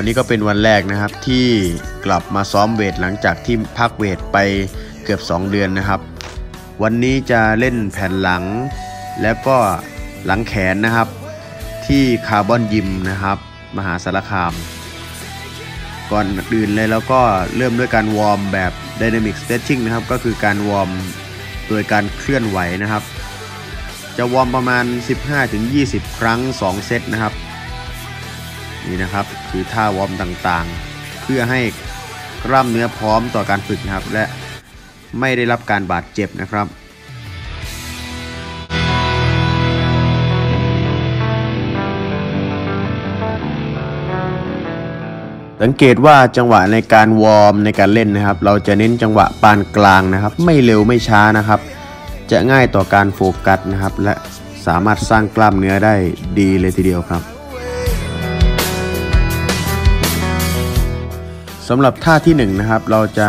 วันนี้ก็เป็นวันแรกนะครับที่กลับมาซ้อมเวทหลังจากที่พักเวทไปเกือบ 2 เดือนนะครับ วันนี้จะเล่นแผ่นหลัง แล้วก็หลังแขนนะครับ ที่คาร์บอนยิมนะครับ มหาสารคาม ก่อนอื่นเลยแล้วก็เริ่มด้วยการวอร์มแบบ Dynamic Stretching นะครับ ก็คือการวอร์มโดยการเคลื่อนไหวนะครับ จะวอร์มประมาณ 15-20 ครั้ง 2 เซตนะครับ นี่นะครับคือท่าวอร์มต่างๆ เพื่อให้กล้ามเนื้อพร้อมต่อการฝึกนะครับ และไม่ได้รับการบาดเจ็บนะครับสังเกตว่าจังหวะในการวอร์มในการเล่นนะครับ เราจะเน้นจังหวะปานกลางนะครับ ไม่เร็วไม่ช้านะครับ จะง่ายต่อการโฟกัสนะครับ และสามารถสร้างกล้ามเนื้อได้ดีเลยทีเดียวครับ สำหรับท่าที่1นนะครับเราจะ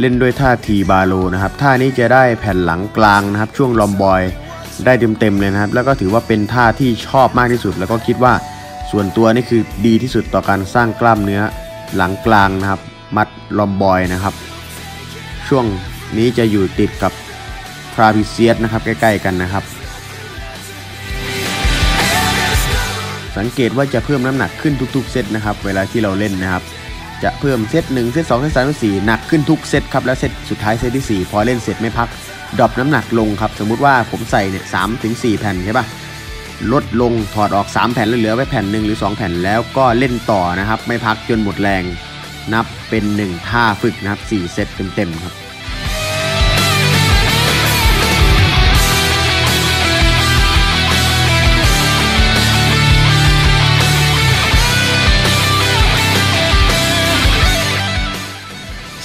เล่นด้วยท่าทีบาโลนะครับท่านี้จะได้แผ่นหลังกลางนะครับ ช่วงลอมบอยได้เต็มๆเลยนะครับ แล้วก็ถือว่าเป็นท่าที่ชอบมากที่สุด แล้วก็คิดว่าส่วนตัวนี่คือดีที่สุดต่อการสร้างกล้ามเนื้อหลังกลางนะครับ มัดลอมบอยนะครับ ช่วงนี้จะอยู่ติดกับทราพิเซียสนะครับใกล้ ๆ กันนะครับ สังเกตว่าจะเพิ่มน้ำหนักขึ้นทุกๆ เซตนะครับ เวลาที่เราเล่นนะครับ จะเพิ่มเซตหนึ่งเซตสองเซตสามเซตสี่หนักขึ้นทุกเซตครับแล้วเซตสุดท้ายเซตที่ 4 พอเล่นเสร็จไม่พักดรอปน้ำหนักลงครับ สมมุติว่าผมใส่เนี่ยสามถึงสี่แผ่นใช่ปะลดลงถอดออก 3 แผ่นแล้วเหลือไว้แผ่นหนึ่งหรือ 2 แผ่นแล้วก็เล่นต่อนะครับ ไม่พักจนหมดแรง นับเป็น 1 ท่าฝึกนะครับ4เซตเต็มๆครับ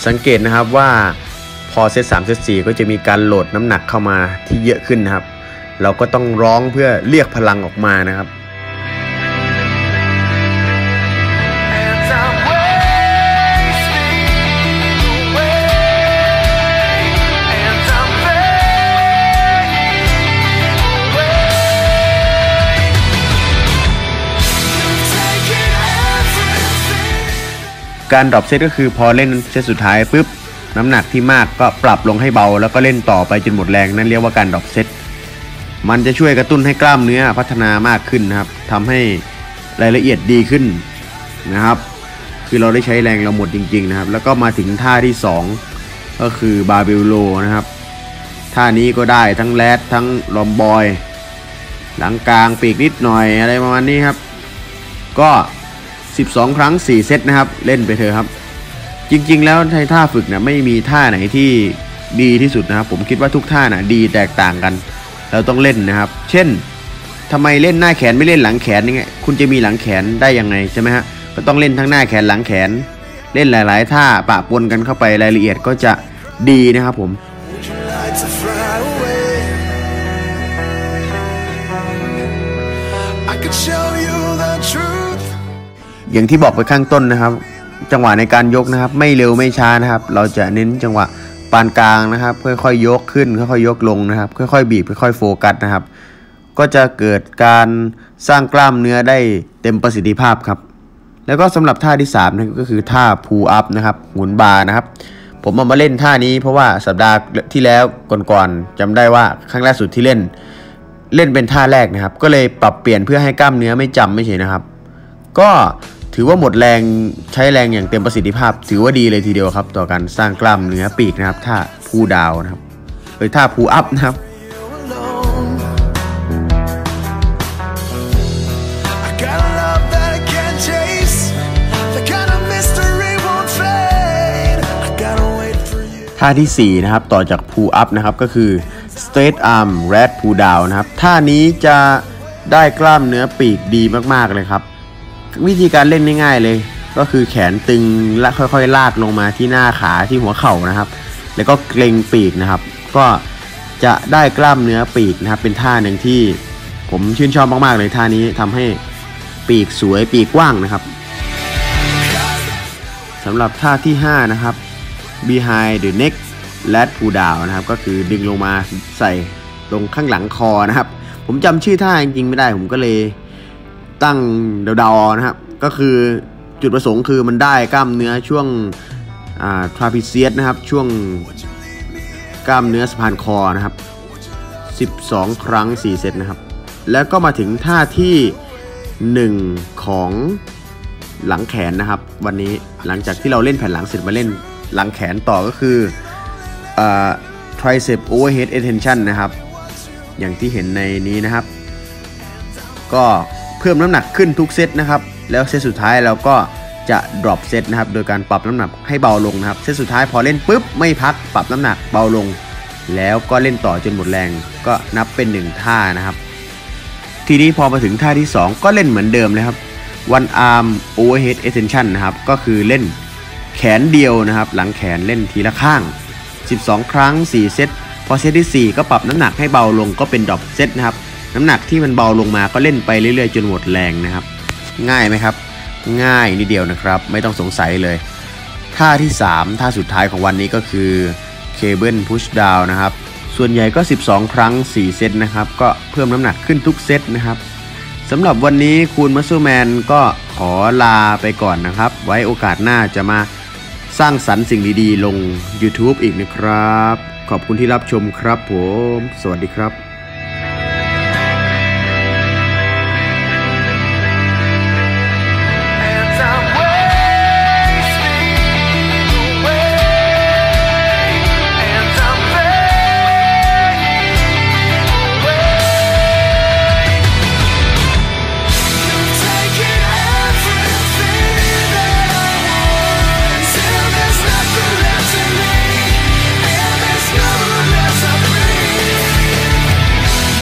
สังเกตนะครับว่าพอเซต3เซต4ก็จะมีการโหลดน้ำหนักเข้ามาที่เยอะขึ้นนะครับ เราก็ต้องร้องเพื่อเรียกพลังออกมานะครับ การดรอปเซตก็คือพอเล่นเซตสุดท้ายปุ๊บน้ำหนักที่มากก็ปรับลงให้เบา แล้วก็เล่นต่อไปจนหมดแรงนั่นเรียกว่าการดรอปเซตมันจะช่วยกระตุ้นให้กล้ามเนื้อพัฒนามากขึ้นนะครับทำให้รายละเอียดดีขึ้นนะครับ คือเราได้ใช้แรงเราหมดจริงๆนะครับ แล้วก็มาถึงท่าที่ 2 ก็คือบาเบลโลนะครับท่านี้ก็ได้ทั้งแรดทั้งลอมบอย หลังกลางปีกนิดหน่อยอะไรประมาณนี้ครับ ก็ 12 ครั้ง 4 เซตนะครับ เล่นไปเถอะครับ จริง ๆ แล้วในท่าฝึกเนี่ยไม่มีท่าไหนที่ดีที่สุดนะครับ ผมคิดว่าทุกท่าน่ะดีแตกต่างกัน เราต้องเล่นนะครับ เช่นทำไมเล่นหน้าแขนไม่เล่นหลังแขนยังไงคุณจะมีหลังแขนได้ยังไงใช่ไหมฮะก็ต้องเล่นทั้งหน้าแขนหลังแขน เล่นหลาย ๆ ท่าปะปนกันเข้าไปรายละเอียดก็จะดีนะครับผม I could show you the truth. อย่างที่บอกไปข้างต้นนะครับ จังหวะในการยกนะครับ ไม่เร็วไม่ช้านะครับ เราจะเน้นจังหวะปานกลางนะครับ ค่อยๆยกขึ้น ค่อยๆยกลงนะครับ ค่อยๆบีบค่อยๆโฟกัสนะครับ ก็จะเกิดการสร้างกล้ามเนื้อได้เต็มประสิทธิภาพครับ แล้วก็สำหรับท่าที่3นะครับก็คือท่า pull up นะครับหมุนบาร์นะครับ ผมเอามาเล่นท่านี้เพราะว่าสัปดาห์ที่แล้วก่อนๆจำได้ว่าครั้งล่าสุดที่เล่น เล่นเป็นท่าแรกนะครับ ก็เลยปรับเปลี่ยนเพื่อให้กล้ามเนื้อไม่จำไม่เฉยนะครับ ก็ ถือว่าหมดแรงใช้แรงอย่างเต็มประสิทธิภาพ ถือว่าดีเลยทีเดียวครับ ต่อการสร้างกล้ามเนื้อปีกนะครับท่าพูดาวนะครับหรือท่าพูอัพนะครับ alone. I got a love that I can't chase. The kind of mystery won't fade. I gotta wait for you. ท่าทีสี่ 4 นะครับ ต่อจาก pull up นะครับ ก็คือ straight arm rat pull down นะครับ ท่านี้จะได้กล้ามเนื้อปีกดีมาก ๆ เลยครับ วิธีการเล่นง่ายๆเลย ก็คือแขนตึงและค่อยๆ ลากลงมาที่หน้าขาที่หัวเข่านะครับ แล้วก็เกรงปีกนะครับ ก็จะได้กล้ามเนื้อปีกนะครับ เป็นท่าหนึ่งที่ผมชื่นชอบมากๆเลยท่านี้ทำให้ปีกสวยปีกกว้างนะครับสำหรับท่าที่ 5 นะครับ behind the neck lat pull down นะครับ ก็คือดึงลงมาใส่ตรงข้างหลังคอนะครับ ผมจำชื่อท่าจริงๆไม่ได้ผมก็เลย ตั้งเดาๆนะครับ ก็คือจุดประสงค์คือมันได้กล้ามเนื้อช่วงทราพิเซียสนะครับ ช่วงกล้ามเนื้อสะพานคอนะครับ 12 ครั้ง 4 เซตนะครับ แล้วก็มาถึงท่าที่ 1 ของหลังแขนนะครับ วันนี้หลังจากที่เราเล่นแผ่นหลังเสร็จมาเล่นหลังแขนต่อก็คือ tricep overhead extension นะครับ อย่างที่เห็นในนี้นะครับ ก็ เพิ่มน้ำหนักขึ้นทุกเซตนะครับ แล้วเซตสุดท้ายเราก็จะ drop เซตนะครับ โดยการปรับน้ำหนักให้เบาลงนะครับ เซตสุดท้ายพอเล่นปุ๊บไม่พักปรับน้ำหนักเบาลง แล้วก็เล่นต่อจนหมดแรงก็นับเป็น 1 ท่านะครับ ทีนี้พอมาถึงท่าที่ 2 ก็เล่นเหมือนเดิมเลยครับ one arm overhead extension นะครับ ก็คือเล่นแขนเดียวนะครับ หลังแขนเล่นทีละข้าง 12 ครั้ง 4 เซต พอเซตที่ 4 ก็ปรับน้ำหนักให้เบาลงก็เป็นดรอปเซตนะครับ น้ำหนักที่มันเบาลงมาก็เล่นไปเรื่อยๆ จนหมดแรงนะครับ ง่ายไหมครับ ง่ายนิดเดียวนะครับ ไม่ต้องสงสัยเลยท่าที่ 3 ท่าสุดท้ายของวันนี้ก็คือเคเบิลพุชดาวนะครับ ส่วนใหญ่ก็ 12 ครั้ง 4 เซตนะครับ ก็เพิ่มน้ำหนักขึ้นทุกเซตนะครับสำหรับวันนี้คุณมัสซูแมนก็ขอลาไปก่อนนะครับ ไว้โอกาสหน้าจะมาสร้างสรรค์สิ่งดีๆ ลง YouTube อีกนะครับ ขอบคุณที่รับชมครับผม สวัสดีครับ